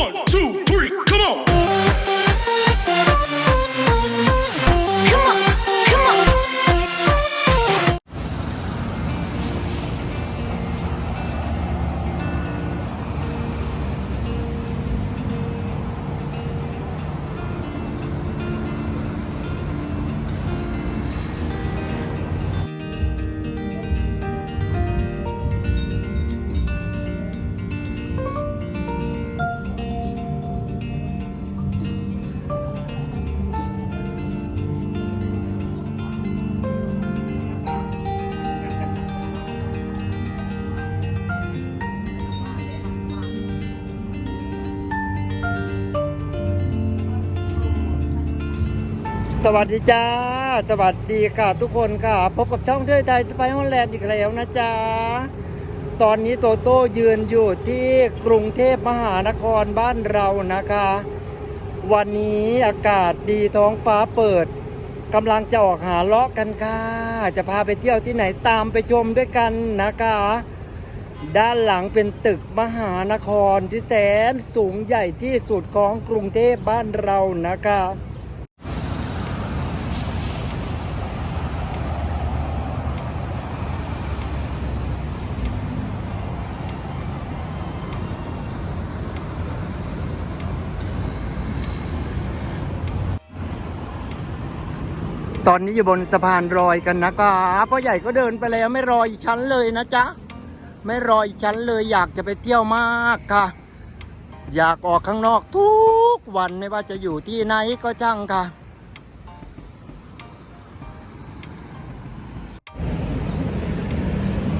One, two, สวัสดีจ้า สวัสดีค่ะทุกคนค่ะ พบกับช่องเที่ยวไทยสไปฮอลแลนด์อีกแล้วนะจ๊ะ ตอนนี้โตโต้ยืนอยู่ที่กรุงเทพมหานครบ้านเรานะคะ วันนี้อากาศดีท้องฟ้าเปิดกำลังจะออกหาเลาะกันค่ะ จะพาไปเที่ยวที่ไหนตามไปชมด้วยกันนะคะ ด้านหลังเป็นตึกมหานครที่แสนสูงใหญ่ที่สุดของกรุงเทพบ้านเรานะคะ ตอนนี้อยู่บนสะพานลอยกันนะคะพ่อใหญ่ก็เดินไปแล้วไม่รออีกชั้นเลยนะจ๊ะ ไม่รออีกชั้นเลยอยากจะไปเที่ยวมากค่ะ อยากออกข้างนอกทุกวันไม่ว่าจะอยู่ที่ไหนก็ช่างค่ะ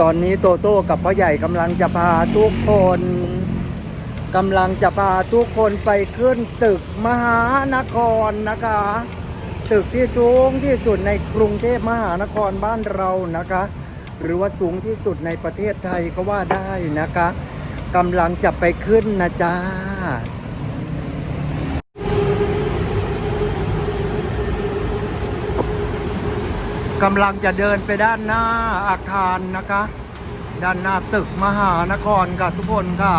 ตอนนี้โตโต้กับพ่อใหญ่กำลังจะพาทุกคนกำลังจะพาทุกคนไปขึ้นตึกมหานครนะคะ ตึกที่สูงที่สุดในกรุงเทพมหานครบ้านเรานะคะ หรือว่าสูงที่สุดในประเทศไทยก็ว่าได้นะคะกำลังจะไปขึ้นนะจ๊ะกำลังจะเดินไปด้านหน้าอาคารนะคะ ด้านหน้าตึกมหานครค่ะทุกคนค่ะ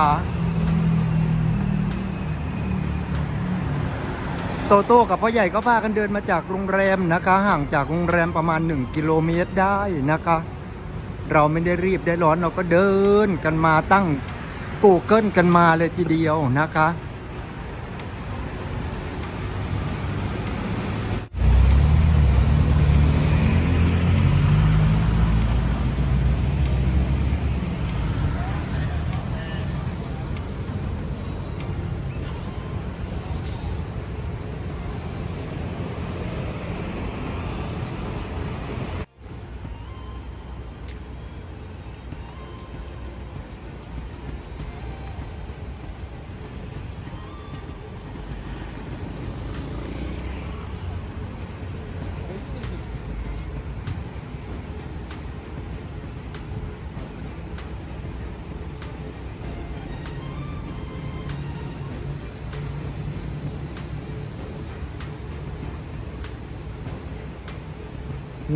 ตโต้กับพ่อใหญ่ก็พากันเดินมาจากโรงแรมนะคะ ห่างจากโรงแรมประมาณ 1 กิโลเมตรได้นะคะ เราไม่ได้รีบได้ร้อนเราก็เดินกันมาตั้ง Google กันมาเลยทีเดียวนะคะ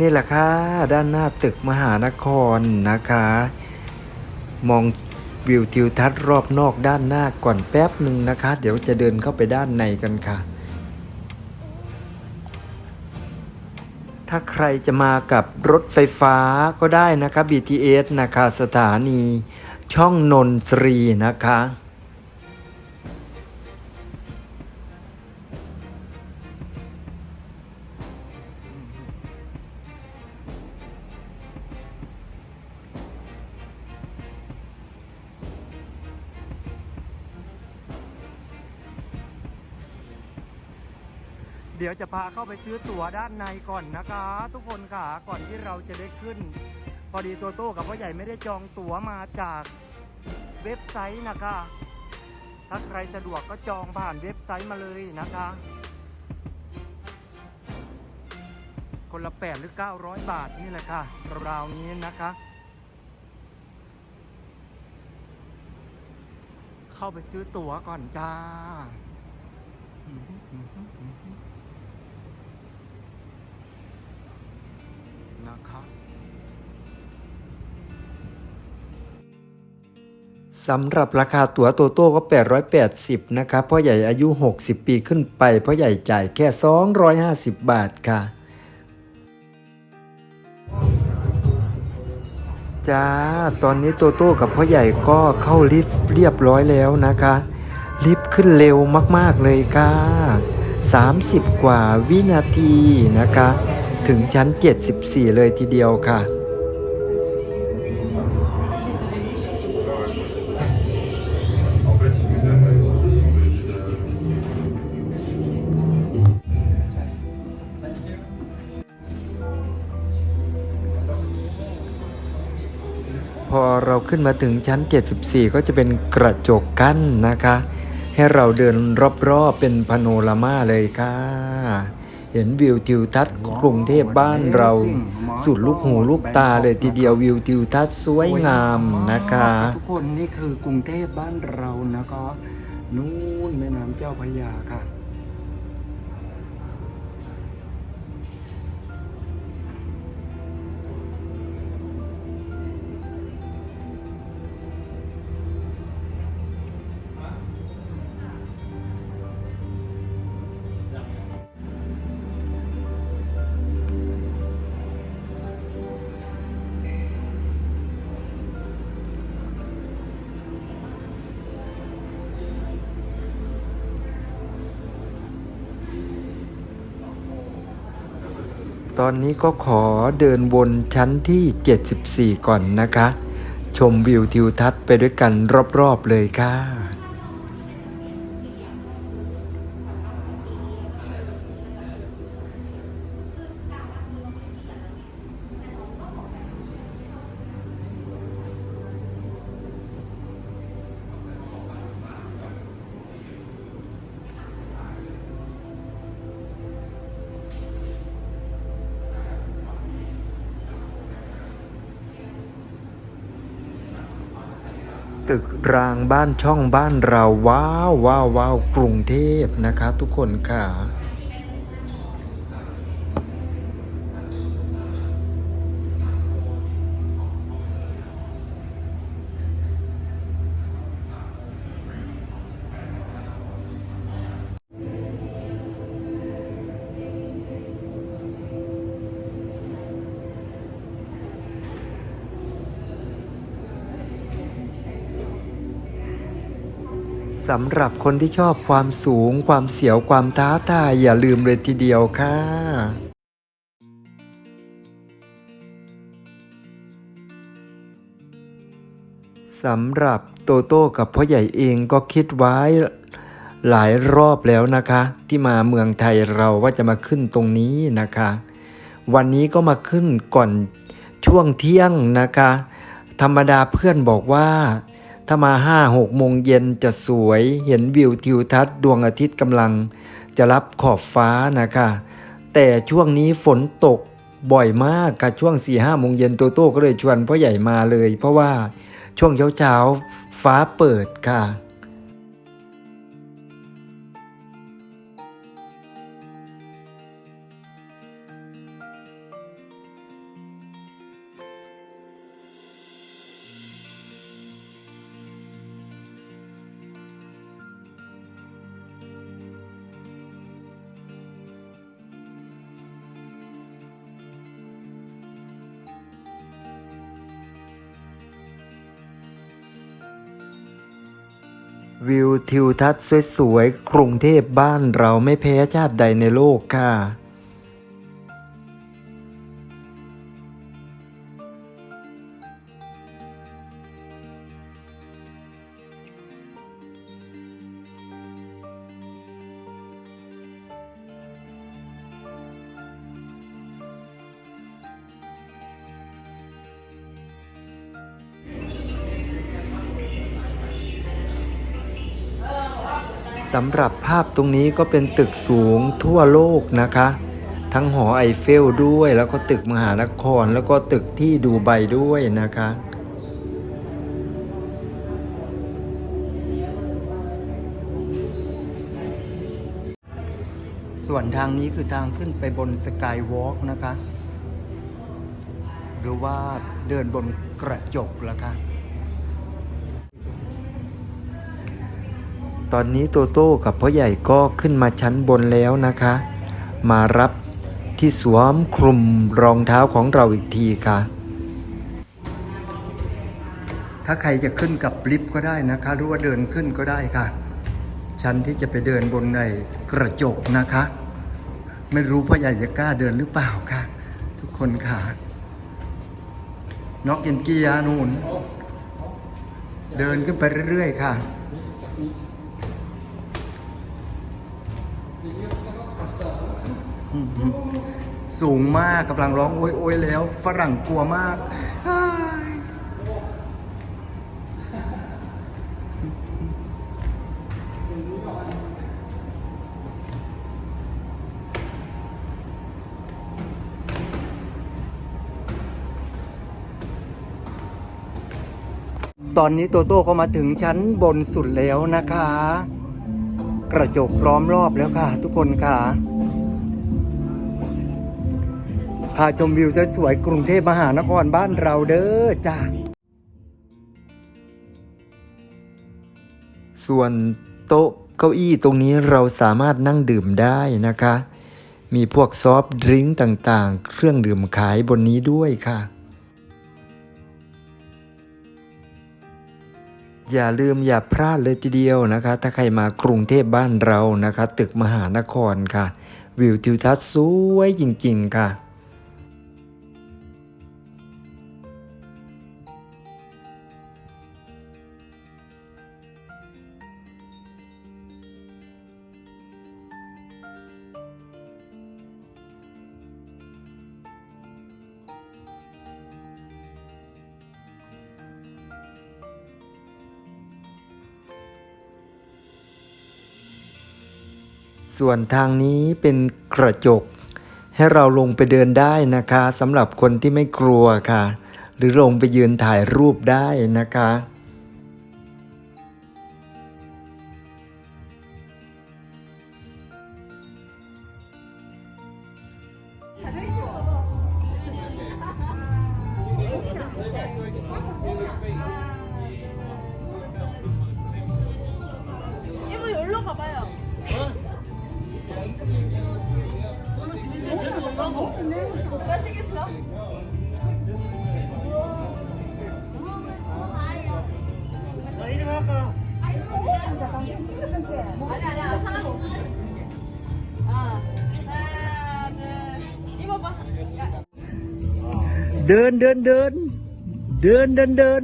นี่แหละค่ะ ด้านหน้าตึกมหานครนะคะ มองวิวทิวทัศน์รอบนอกด้านหน้าก่อนแป๊บหนึ่งนะคะ เดี๋ยวจะเดินเข้าไปด้านในกันค่ะ ถ้าใครจะมากับรถไฟฟ้าก็ได้นะคะ BTS นะคะ สถานีช่องนนทรีนะคะ จะพาเข้าไปซื้อตั๋วด้านในก่อนนะคะ ทุกคนค่ะก่อนที่เราจะได้ขึ้น พอดีโตโต้กับพ่อใหญ่ไม่ได้จองตั๋วมาจากเว็บไซต์นะคะ ถ้าใครสะดวกก็จองผ่านเว็บไซต์มาเลยนะคะ คนละ 8 หรือ 900 บาทนี่แหละค่ะราวนี้นะคะ เข้าไปซื้อตั๋วก่อนจ้า นะครับสสำหรับราคาตั๋วโตโต้ก็ 880 นะครับพ่อใหญ่อายุ 60 ปีขึ้นไปพ่อใหญ่จ่ายแค่ 250 บาทค่ะ จ้า ตอนนี้โตโต้กับพ่อใหญ่ก็เข้าลิฟต์เรียบร้อยแล้วนะคะ ลิฟต์ขึ้นเร็วมากๆเลยค่ะ 30 กว่าวินาทีนะคะ ถึงชั้น 74 เลยทีเดียวค่ะพอเราขึ้นมาถึงชั้น 74 ก็จะเป็นกระจกกั้นนะคะ ให้เราเดินรอบๆเป็นพาโนรามาเลยค่ะ เห็นวิวทิวทัศน์กรุงเทพบ้านเรา สุดลูกหูลูกตาเลยทีเดียววิวทิวทัศน์สวยงามนะคะ ทุกคนนี่คือกรุงเทพบ้านเรานะคะนู่นแม่น้ำเจ้าพระยาค่ะ ตอนนี้ก็ขอเดินวนชั้นที่ 74 ก่อนนะคะ ชมวิวทิวทัศน์ไปด้วยกันรอบๆเลยค่ะ ตึกรางบ้านช่องบ้านเราว้าวว้าวว้าวกรุงเทพนะคะ ทุกคนค่ะ สำหรับคนที่ชอบความสูง ความเสียวความท้าทายอย่าลืมเลยทีเดียวค่ะสำหรับโตโต้กับพ่อใหญ่เองก็คิดไว้หลายรอบแล้วนะคะ ที่มาเมืองไทยเราว่าจะมาขึ้นตรงนี้นะคะ วันนี้ก็มาขึ้นก่อนช่วงเที่ยงนะคะ ธรรมดาเพื่อนบอกว่า ถ้ามาห้าหกโมงเย็นจะสวยเห็นวิวทิวทัศน์ดวงอาทิตย์กำลัง จะรับขอบฟ้านะคะ แต่ช่วงนี้ฝนตกบ่อยมากค่ะช่วง4ี่ห้าโมงเย็นโตโต้ก็เลยชวนพ่อใหญ่มาเลย เพราะว่าช่วงเช้าๆฟ้าเปิดค่ะ วิวทิวทัศน์สวยๆกรุงเทพบ้านเราไม่แพ้ชาติใดในโลกค่ะ สำหรับภาพตรงนี้ก็เป็นตึกสูงทั่วโลกนะคะ ทั้งหอไอเฟลด้วย แล้วก็ตึกมหานคร แล้วก็ตึกที่ดูไบด้วยนะคะส่วนทางนี้คือทางขึ้นไปบนสกายวอล์กนะคะ หรือว่าเดินบนกระจกละคะ ตอนนี้โตโต้กับพ่อใหญ่ก็ขึ้นมาชั้นบนแล้วนะคะ มารับที่สวมคลุมรองเท้าของเราอีกทีค่ะ ถ้าใครจะขึ้นกับลิฟต์ก็ได้นะคะ หรือว่าเดินขึ้นก็ได้ค่ะ ชั้นที่จะไปเดินบนในกระจกนะคะ ไม่รู้พ่อใหญ่จะกล้าเดินหรือเปล่าค่ะ ทุกคนค่ะนอกเย็นเกียร์นูนเดินขึ้นไปเรื่อยๆค่ะ สูงมากกำลังร้องโอ้ยโอยแล้ว ฝรั่งกลัวมาก ตอนนี้โตโต้ก็มาถึงชั้นบนสุดแล้วนะคะ กระจกล้อมรอบแล้วค่ะ ทุกคนค่ะ พาชมวิวสวยๆกรุงเทพมหานครบ้านเราเด้อจ้าส่วนโต๊ะเก้าอี้ตรงนี้เราสามารถนั่งดื่มได้นะคะ มีพวกซอฟต์ดริงก์ต่างๆ เครื่องดื่มขายบนนี้ด้วยค่ะ อย่าลืมอย่าพลาดเลยทีเดียวนะคะ ถ้าใครมากรุงเทพบ้านเรานะคะ ตึกมหานครค่ะ วิวทิวทัศน์สวยจริง ๆ ค่ะ ส่วนทางนี้เป็นกระจก ให้เราลงไปเดินได้นะคะสำหรับคนที่ไม่กลัวค่ะ หรือลงไปยืนถ่ายรูปได้นะคะ เดินเดินเดิน เดินเดินเดิน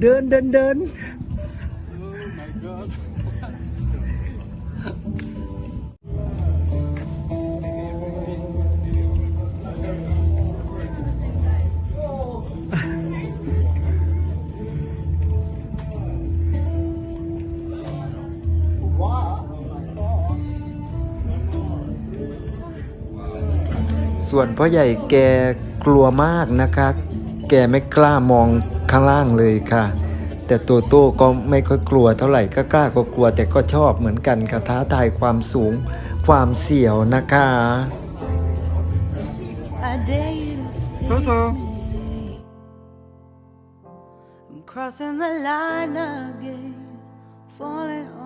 เดินเดินเดิน ส่วนพ่อใหญ่แกกลัวมากนะคะ แกไม่กล้ามองข้างล่างเลยค่ะ แต่ตัวโต้ก็ไม่ค่อยกลัวเท่าไหร่ก็กล้าก็กลัวแต่ก็ชอบเหมือนกันค่ะท้าทายความสูงความเสี่ยวนะคะ I dare you to face me. I'm crossing the line again, falling on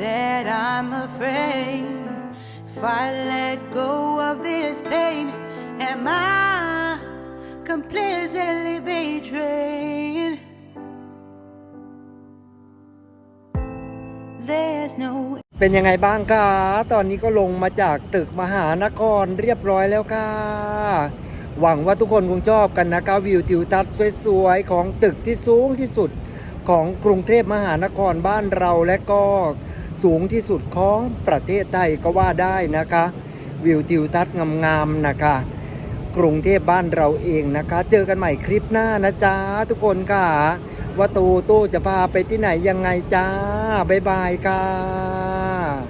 That I'm afraid if I let go of this pain, am I completely betrayed? There's no เป็นยังไงบ้างคะตอนนี้ก็ลงมาจากตึกมหานครเรียบร้อยแล้วค่ะ หวังว่าทุกคนคงชอบกันนะคะวิวทิวทัศน์สวยๆของตึกที่สูงที่สุดของกรุงเทพมหานครบ้านเราและก็ สูงที่สุดของประเทศไทยก็ว่าได้นะคะ วิวทิวทัศน์งามๆนะคะ กรุงเทพบ้านเราเองนะคะ เจอกันใหม่คลิปหน้านะจ๊ะทุกคนค่ะว่าตูตู้จะพาไปที่ไหนยังไงจ้า บ๊ายบายค่ะ